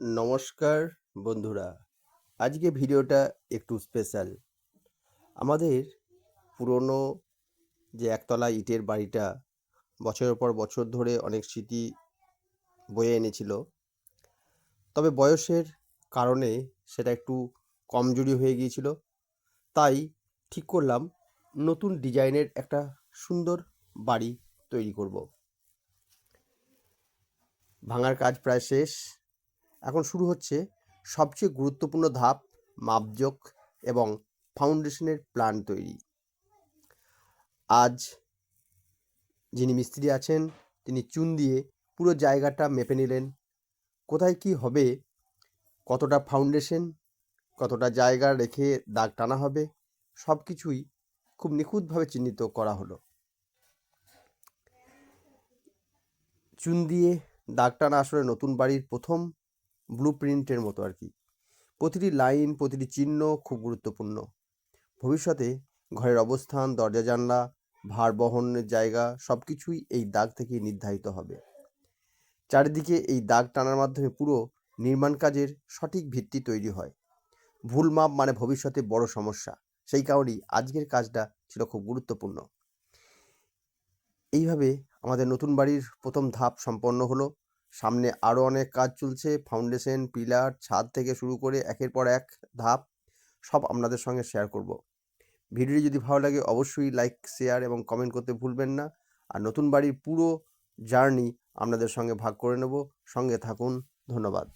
নমস্কার বন্ধুরা। আজকে ভিডিওটা একটু স্পেশাল আমাদের পুরনো যে একতলা ইটের বাড়িটা, বছরের পর বছর ধরে অনেক স্মৃতি বয়ে এনেছিল। তবে বয়সের কারণে সেটা একটু কমজোরি হয়ে গিয়েছিল। তাই ঠিক করলাম নতুন ডিজাইনের একটা সুন্দর বাড়ি তৈরি করব। ভাঙার কাজ প্রায় শেষ। এখন শুরু হচ্ছে সবচেয়ে গুরুত্বপূর্ণ ধাপ, মাপজোক এবং ফাউন্ডেশনের প্ল্যান তৈরি। আজ যিনি মিস্ত্রি আছেন, তিনি চুন দিয়ে পুরো জায়গাটা মেপে নিলেন। কোথায় কি হবে, কতটা ফাউন্ডেশন, কতটা জায়গা রেখে দাগ টানা হবে সব কিছুই খুব নিখুঁতভাবে চিহ্নিত করা হলো। চুন দিয়ে দাগ টানা আসলে নতুন বাড়ির প্রথম ব্লু প্রিন্টের মতো আর কি। প্রতিটি লাইন প্রতিটি চিহ্ন খুব গুরুত্বপূর্ণ। ভবিষ্যতে ঘরের অবস্থান, দরজা, জানলা, ভার বহনের জায়গা সব কিছুই এই দাগ থেকে নির্ধারিত হবে। চারিদিকে এই দাগ টানার মাধ্যমে পুরো নির্মাণ কাজের সঠিক ভিত্তি তৈরি হয়। ভুল মাপ মানে ভবিষ্যতে বড় সমস্যা। সেই কারণেই আজকের কাজটা ছিল খুব গুরুত্বপূর্ণ। এইভাবে আমাদের নতুন বাড়ির প্রথম ধাপ সম্পন্ন হলো। সামনে আরও অনেক কাজ চলছে। ফাউন্ডেশন পিলার ছাদ থেকে শুরু করে একের পর এক ধাপ সব আপনাদের সঙ্গে শেয়ার করব। ভিডিওটি যদি ভালো লাগে অবশ্যই লাইক শেয়ার এবং কমেন্ট করতে ভুলবেন না। আর নতুন বাড়ির পুরো জার্নি আপনাদের সঙ্গে ভাগ করে নেব। সঙ্গে থাকুন, ধন্যবাদ।